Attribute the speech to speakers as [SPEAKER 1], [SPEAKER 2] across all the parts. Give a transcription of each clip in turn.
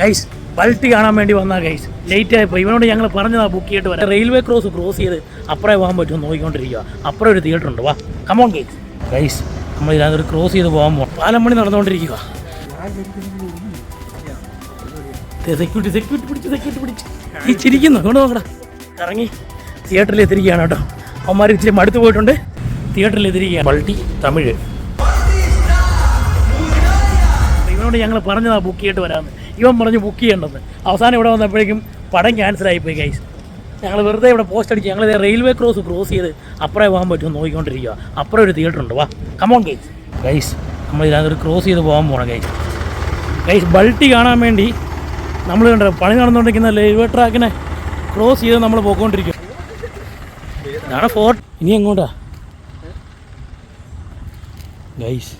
[SPEAKER 1] Guys Balti കാണാൻ വേണ്ടി വന്നാ ഗൈസ് ലേറ്റ് ആയപ്പോൾ ഇവനോട് ഞങ്ങൾ പറഞ്ഞതാ ബുക്ക് ചെയ്തിട്ട് വരാം റെയിൽവേ ക്രോസ് ക്രോസ് ചെയ്ത് അപ്പുറേ പോകാൻ പറ്റുമോ നോക്കിക്കൊണ്ടിരിക്കുക അപ്പുറം ഒരു തിയേറ്റർ ഉണ്ട്. വാ. കമോൺ ഗൈസ് ഗൈസ് നമ്മൾ ഇതിനകത്ത് ക്രോസ് ചെയ്ത് പോകാൻ പോകും പാലം മണി നടന്നുകൊണ്ടിരിക്കുക സെക്യൂരിറ്റി സെക്യൂരിറ്റി സെക്യൂരിറ്റി പിടിച്ച് ഈ ചിരിക്കുന്നു. കൊണ്ട് നോക്കടാ. ഇറങ്ങി. തിയേറ്ററിൽ എത്തിരിക്കുകയാണ് കേട്ടോ. അവന്മാർ ഇച്ചിരി മടുത്ത് പോയിട്ടുണ്ട്. തിയേറ്ററിൽ എത്തിരിക്കുകയാണ് ബൾട്ടി തമിഴ്. ഇവനോട് ഞങ്ങൾ പറഞ്ഞതാ ബുക്ക് ചെയ്തിട്ട് വരാമെന്ന് ഇവൻ പറഞ്ഞു ബുക്ക് ചെയ്യേണ്ടത്. അവസാനം ഇവിടെ വന്നപ്പോഴേക്കും പടം ക്യാൻസൽ ആയിപ്പോയി ഗൈസ് ഞങ്ങൾ വെറുതെ ഇവിടെ പോസ്റ്റ് അടിച്ച് ഞങ്ങൾ റെയിൽവേ ക്രോസ് ക്രോസ് ചെയ്ത് അപ്പുറേ പോകാൻ പറ്റുമോ നോക്കിക്കൊണ്ടിരിക്കുക അപ്പുറം ഒരു തിയേറ്റർ ഉണ്ട് വാ. കമോൺ ഗൈസ് ഗൈസ് നമ്മൾ ഇതിനകത്ത് ക്രോസ് ചെയ്ത് പോകാൻ പോകണം ഗൈസ് ഗൈസ് ബൾട്ടി കാണാൻ വേണ്ടി നമ്മൾ കണ്ട പണി നടന്നുകൊണ്ടിരിക്കുന്ന റെയിൽവേ ട്രാക്കിനെ ക്രോസ് ചെയ്ത് നമ്മൾ പോയിക്കൊണ്ടിരിക്കും ഇതാണ് ഫോർട്ട് ഇനി എങ്ങോട്ടാ? ഗൈസ്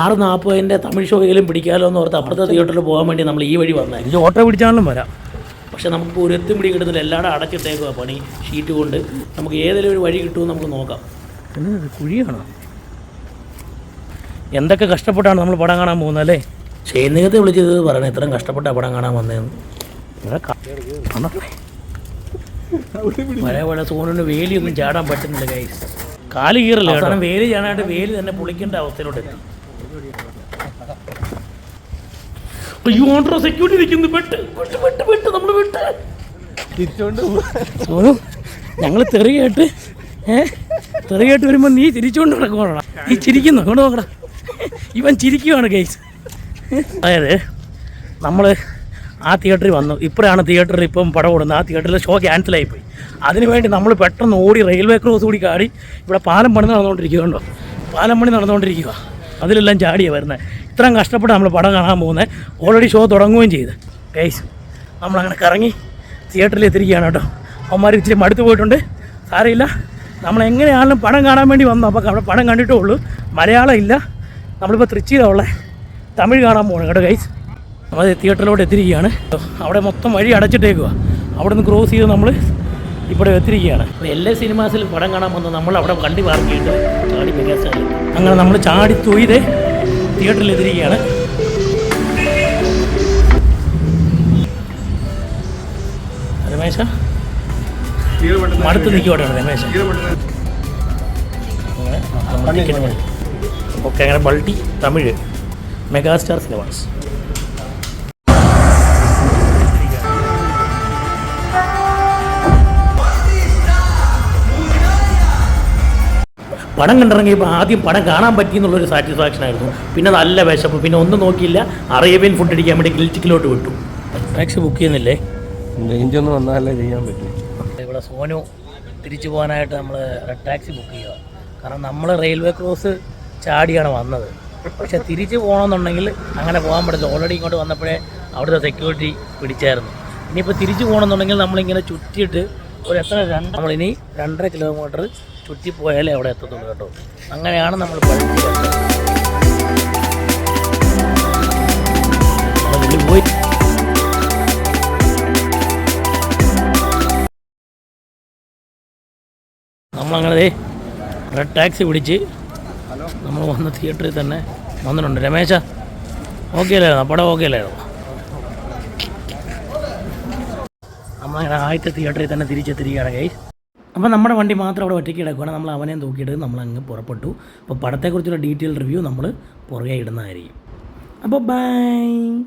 [SPEAKER 1] ആറ് നാൽപ്പതിന്റെ തമിഴ് ഷോയിലും പിടിക്കാമല്ലോ എന്ന് ഓർത്ത് അപ്പുറത്തെ തിയേറ്ററിൽ പോകാൻ വേണ്ടി നമ്മൾ ഈ വഴി വന്നത് ഇത് ഓട്ടോ പിടിച്ചാലും വരാം. പക്ഷെ നമുക്ക് ഒരു എത്തും പിടി കിട്ടുന്നില്ല. എല്ലാവരും അടച്ചിട്ടേക്കുക പണി ഷീറ്റ് കൊണ്ട്. നമുക്ക് ഏതെങ്കിലും ഒരു വഴി കിട്ടുമെന്ന് നമുക്ക് നോക്കാം. കുഴിയാണ്? എന്തൊക്കെ കഷ്ടപ്പെട്ടാണ് നമ്മൾ പടം കാണാൻ പോകുന്നത് അല്ലേ? ഷെയ്നകത്തെ വിളിച്ചത് പറയണേ ഇത്രയും കഷ്ടപ്പെട്ട പടം കാണാൻ വന്നതെന്ന്. മഴ മഴ സോണിന് വേലിയൊന്നും ചാടാൻ പറ്റുന്നില്ല കൈ കാൽ കീറല്ല വേലി ചാടാനായിട്ട് വേലി തന്നെ പൊളിക്കേണ്ട അവസ്ഥയിലോട്ട് എത്തി. അയ്യോ ഓൺട്രോ സെക്യൂരിറ്റി നിൽക്കുന്നു വെട്ട് വെട്ട് വെട്ട് വെട്ട് നമ്മൾ വെട്ട്
[SPEAKER 2] തിരിച്ചോണ്ട്
[SPEAKER 1] സോനു ഞങ്ങൾ തെറികേട്ട് ഏ? തെറികേട്ട് വരുമ്പോൾ നീ ചിരിച്ചുകൊണ്ട് കിടക്കുവാണോ നീ ചിരിക്കുന്നു കൊണ്ട് നോക്കടാ. ഇവൻ ചിരിക്കുവാണ് ഗൈസ് അതായത് നമ്മൾ ആ തിയേറ്ററിൽ വന്നു. ഇപ്പോഴാണ് തിയേറ്ററിൽ ഇപ്പം പടം ഓടുന്നത്. ആ തിയേറ്ററിൽ ഷോ ക്യാൻസലായി പോയി അതിനുവേണ്ടി നമ്മൾ പെട്ടെന്ന് ഓടി റെയിൽവേ ക്രോസ് കൂടി കാടി ഇവിടെ പാലം പണി നടന്നുകൊണ്ടിരിക്കുകയുണ്ടോ പാലം പണി നടന്നുകൊണ്ടിരിക്കുക അതിലെല്ലാം ചാടിയാ വരുന്നത് ഇത്രയും കഷ്ടപ്പെട്ട് നമ്മൾ പടം കാണാൻ പോകുന്നത് ഓൾറെഡി ഷോ തുടങ്ങുകയും ചെയ്ത്. ഗൈസ് നമ്മളങ്ങനെ കറങ്ങി തിയേറ്ററിൽ എത്തിരിക്കുകയാണ് കേട്ടോ. അവന്മാർ ഇച്ചിരി മടുത്ത് പോയിട്ടുണ്ട്. സാരമില്ല. നമ്മൾ എങ്ങനെയാണെങ്കിലും പടം കാണാൻ വേണ്ടി വന്നു. അപ്പോൾ അവിടെ പടം കണ്ടിട്ടേ ഉള്ളൂ. മലയാളം ഇല്ല. നമ്മളിപ്പോൾ തൃച്ചിയിലുള്ള തമിഴ് കാണാൻ പോകണം കേട്ടോ ഗൈസ് നമ്മൾ തിയേറ്ററിലോട്ട് എത്തിരിക്കുകയാണ് അവിടെ മൊത്തം വഴി അടച്ചിട്ടേക്കുക അവിടെ നിന്ന് ക്രോസ് ചെയ്ത് നമ്മൾ ഇവിടെ എത്തിരിക്കുകയാണ് എല്ലാ സിനിമാസിലും പടം കാണാൻ വന്ന് നമ്മൾ അവിടെ വണ്ടി പാർക്കിയിട്ട് ചാടി മികച്ചു അങ്ങനെ നമ്മൾ ചാടി തൊയ്ത് തിയേറ്ററിൽ എത്തിരിക്കുകയാണ് രമേശ? മടുത്ത് നിൽക്കുവാണ് രമേശ. ഓക്കെ അങ്ങനെ ബൾട്ടി തമിഴ് മെഗാസ്റ്റാർ സിനിമാസ്. പടം കണ്ടിറങ്ങിയപ്പോൾ ആദ്യം പടം കാണാൻ പറ്റി എന്നുള്ളൊരു സാറ്റിസ്ഫാക്ഷൻ ആയിരുന്നു. പിന്നെ നല്ല വിശപ്പ്. പിന്നെ ഒന്നും നോക്കിയില്ല. അറേബ്യൻ ഫുഡ് അടിക്കാൻ വേണ്ടി ഗിൽറ്റിക്കിലോട്ട് വിട്ടു. ടാക്സി ബുക്ക് ചെയ്യുന്നില്ലേ?
[SPEAKER 2] റേഞ്ച് ഒന്നും വന്നാലേ ചെയ്യാൻ പറ്റും.
[SPEAKER 1] ഇവിടെ സോനു തിരിച്ചു പോകാനായിട്ട് നമ്മൾ റെഡ് ടാക്സി ബുക്ക് ചെയ്യുക. കാരണം നമ്മൾ റെയിൽവേ ക്രോസ് ചാടിയാണ് വന്നത്. പക്ഷെ തിരിച്ചു പോകണമെന്നുണ്ടെങ്കിൽ അങ്ങനെ പോകാൻ പറ്റില്ല ഓൾറെഡി ഇങ്ങോട്ട് വന്നപ്പോഴേ അവിടുത്തെ സെക്യൂരിറ്റി പിടിച്ചായിരുന്നു. ഇനിയിപ്പോൾ തിരിച്ചു പോകണമെന്നുണ്ടെങ്കിൽ നമ്മളിങ്ങനെ ചുറ്റിയിട്ട് ഒരു എത്ര രണ്ട് നമ്മളിനി രണ്ടര കിലോമീറ്റർ ചുറ്റി പോയാലേ അവിടെ എത്തത്തുള്ളൂ കേട്ടോ. അങ്ങനെയാണ് നമ്മൾ പോയി. നമ്മളങ്ങനെ റെഡ് ടാക്സി പിടിച്ച് നമ്മൾ വന്ന തിയേറ്ററിൽ തന്നെ വന്നിട്ടുണ്ട്. രമേശ ഓക്കെ അല്ലായിരുന്നു പടം ഓക്കെ അല്ലായിരുന്നു നമ്മളങ്ങനെ ആദ്യത്തെ തിയേറ്ററിൽ തന്നെ തിരിച്ചെത്തിരിക്കുകയാണ് കൈ അപ്പോൾ നമ്മുടെ വണ്ടി മാത്രം അവിടെ ഒറ്റയ്ക്ക് കിടക്കുകയാണ് നമ്മൾ അവനെയും തൂക്കിയിട്ട് നമ്മൾ അങ്ങ് പുറപ്പെട്ടു. അപ്പോൾ പടത്തെക്കുറിച്ചുള്ള ഡീറ്റെയിൽ റിവ്യൂ നമ്മൾ പുറകെ ഇടുന്നതായിരിക്കും. അപ്പോൾ ബൈ